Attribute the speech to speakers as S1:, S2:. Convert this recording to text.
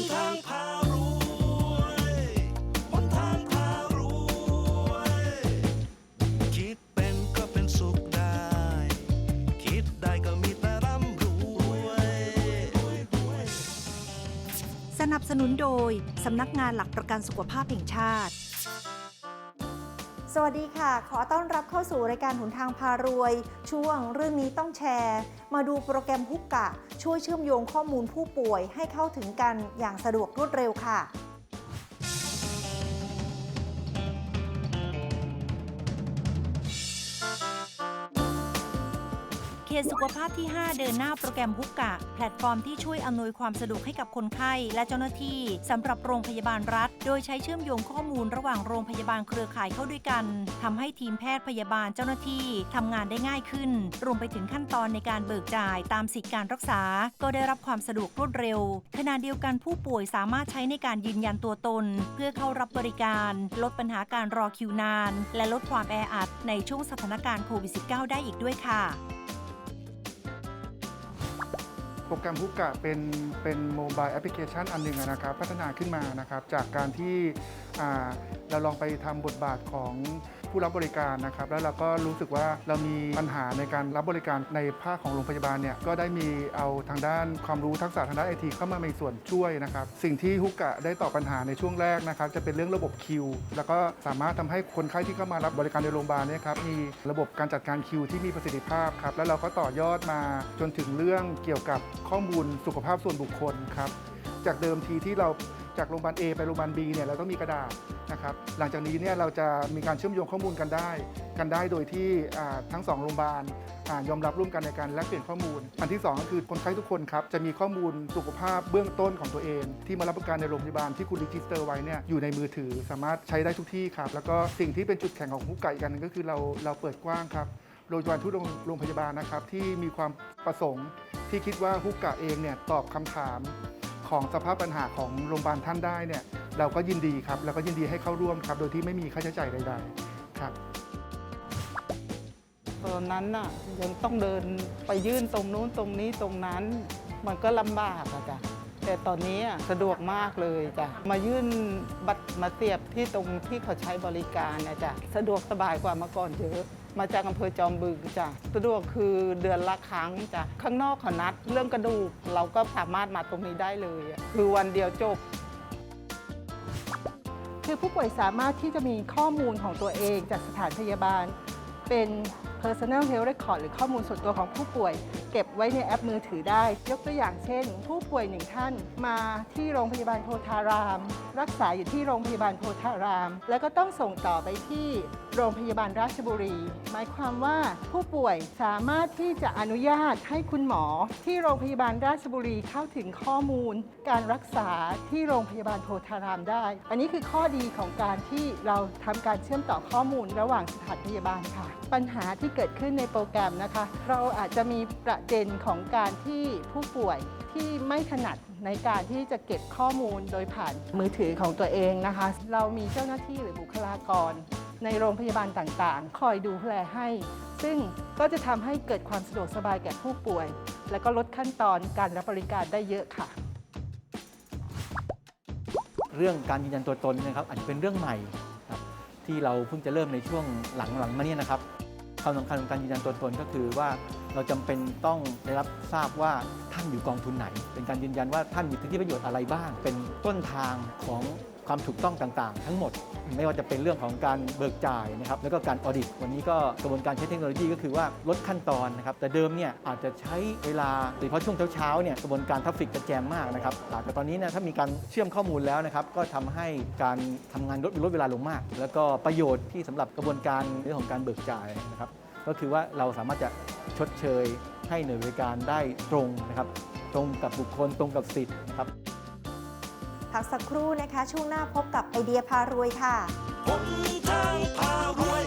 S1: นทางพารวยหนทางพารวย คิดเป็นก็เป็นสุขได้ คิดได้ก็มีแต่ร่ำรวย
S2: สนับสนุนโดย สำนักงานหลักประกันสุขภาพแห่งชาติ
S3: วัสดีค่ะ ขอต้อนรับเข้าสู่รายการหนทางพารวย ช่วงเรื่องนี้ต้องแชร์ มาดูโปรแกรมฮุกกะ ช่วยเชื่อมโยงข้อมูลผู้ป่วยให้เข้าถึงกันอย่างสะดวกรวดเร็วค่ะ
S2: เขตสุขภาพที่ 5 เดินหน้าโปรแกรมฮุกกะ แพลตฟอร์มที่ช่วยอำนวยความสะดวกให้กับคนไข้และเจ้าหน้าที่สำหรับโรงพยาบาลรัฐ โดยใช้เชื่อมโยงข้อมูลระหว่างโรงพยาบาลเครือข่ายเข้าด้วยกันทำให้ทีมแพทย์พยาบาลเจ้าหน้าที่ทำงานได้ง่ายขึ้น รวมไปถึงขั้นตอนในการเบิกจ่ายตามสิทธิการรักษา ก็ได้รับความสะดวกรวดเร็ว ขณะเดียวกันผู้ป่วยสามารถใช้ในการยืนยันตัวตน เพื่อเข้ารับบริการ ลดปัญหาการรอคิวนาน และลดความแออัดในช่วงสถานการณ์โควิด -19 ได้อีกด้วยค่ะ
S4: โปรแกรมฮุกกะเป็นเป็นโมบายแอปพลิเคชันอันหนึ่งนะครับ พัฒนาขึ้นมานะครับ จากการที่ เราลองไปทำบทบาทของผู้รับบริการนะครับ แล้วเราก็รู้สึกว่าเรามีปัญหาในการรับบริการในภาคของโรงพยาบาลเนี่ยก็ได้มีเอาทางด้านความรู้ทักษะทางด้านไอทีเข้ามามีส่วนช่วยนะครับ สิ่งที่ฮุกกะได้ตอบปัญหาในช่วงแรกนะครับ จะเป็นเรื่องระบบคิว แล้วก็สามารถทำให้คนไข้ที่เข้ามารับบริการในโรงพยาบาลเนี่ยครับมีระบบการจัดการคิวที่มีประสิทธิภาพครับแล้วเราก็ต่อยอดมาจนถึงเรื่องเกี่ยวกับข้อมูลสุขภาพส่วนบุคคลครับจากเดิมทีที่เราจากโรงพยาบาล A ไปโรงพยาบาล B เนี่ยเราต้องมีกระดาษ นะครับหลังจากนี้เนี่ยเราจะมีการเชื่อมโยงข้อมูลกันได้ กันได้โดยที่ทั้งสองโรงพยาบาลยอมรับร่วมกันในการแลกเปลี่ยนข้อมูล อันที่สองก็คือคนไข้ทุกคนครับจะมีข้อมูลสุขภาพเบื้องต้นของตัวเอง ที่มารับประกันในโรงพยาบาลที่คุณรีจิสเตอร์ไว้เนี่ยอยู่ในมือถือสามารถใช้ได้ทุกที่ครับแล้วก็สิ่งที่เป็นจุดแข็งของฮุกไก่กันก็คือเราเราเปิดกว้างครับโรงพยาบาลทุกโรงพยาบาลนะครับที่มีความประสงค์ที่คิดว่าฮุกกะเองเนี่ยตอบคำถาม ของสภาพปัญหาของโรงพยาบาลท่านได้เนี่ยเราก็ยินดีครับแล้วก็ยินดีให้เข้าร่วมครับ โดยที่ไม่มีค่าใช้จ่ายใดๆครับ
S5: ตอนนั้นน่ะยังต้องเดินไปยื่นตรงนู้นตรงนี้ตรงนั้น มันก็ลำบากอะจ้ะ แต่ตอนนี้สะดวกมากเลยจ้ะมายื่นบัตรมาเสียบที่ตรงที่เขาใช้บริการนะจ้ะสะดวกสบายกว่าเมื่อก่อนเยอะมาจากอำเภอจอมบึงจ้ะสะดวกคือเดือนละครั้งจ้ะข้างนอกเขานัด เรื่องกระดูกเราก็สามารถมาตรงนี้ได้เลย คือวันเดียวจบ
S6: คือผู้ป่วยสามารถที่จะมีข้อมูลของตัวเองจากสถานพยาบาล เป็น personal health record หรือข้อมูลส่วนตัวของผู้ป่วย เก็บไว้ในแอปมือถือได้ ยกตัวอย่างเช่น ผู้ป่วยหนึ่งท่าน มาที่โรงพยาบาลโพธาราม รักษาอยู่ที่โรงพยาบาลโพธาราม แล้วก็ต้องส่งต่อไปที่ โรงพยาบาลราชบุรี หมายความว่าผู้ป่วยสามารถที่จะอนุญาตให้คุณหมอ ที่โรงพยาบาลราชบุรีเข้าถึงข้อมูล การรักษาที่โรงพยาบาลโพธารามได้ อันนี้คือข้อดีของการที่เราทำการเชื่อมต่อข้อมูลระหว่างสถานพยาบาลค่ะ ปัญหาที่เกิดขึ้นในโปรแกรมนะคะ เราอาจจะมีประเด็นของการที่ผู้ป่วยที่ไม่ถนัดในการที่จะเก็บข้อมูลโดยผ่านมือถือของตัวเองนะคะ เรามีเจ้าหน้าที่หรือบุคลากร ในโรงพยาบาลต่างๆ คอยดูแลให้ ซึ่งก็จะทำให้เกิดความสะดวกสบายแก่ผู้ป่วย และก็ลดขั้นตอนการรับบริการได้เยอะค่ะ
S7: เรื่องการยืนยันตัวตนนะครับอาจจะเป็นเรื่องใหม่ครับที่เราเพิ่งจะเริ่มในช่วงหลังๆมาเนี่ยนะครับความสำคัญของการยืนยันตัวตนก็คือว่าเราจำเป็นต้องได้รับทราบว่าท่านอยู่กองทุนไหน เป็นการยืนยันว่าท่านมีสิทธิประโยชน์อะไรบ้าง เป็นต้นทางของ ความถูกต้องต่างๆ ทั้งหมด ไม่ว่าจะเป็นเรื่องของการเบิกจ่ายนะครับแล้วก็การออดิต วันนี้ก็กระบวนการใช้เทคโนโลยีก็คือว่าลดขั้นตอนนะครับแต่เดิมเนี่ยอาจจะใช้เวลาโดยเฉพาะช่วงเช้าๆเนี่ยกระบวนการทัฟฟิกจะแจมมากนะครับแต่ตอนนี้นะถ้ามีการเชื่อมข้อมูลแล้วนะครับก็ทำให้การทำงานลดลดเวลาลงมาก แล้วก็ประโยชน์ที่สำหรับกระบวนการเรื่องของการเบิกจ่ายนะครับก็คือว่าเราสามารถจะชดเชยให้หน่วยบริการได้ตรงนะครับตรงกับบุคคลตรงกับสิทธิ์นะครับ
S3: พักสักครู่นะคะ ช่วงหน้าพบกับไอเดียพารวยค่ะ
S1: คนทยพารวย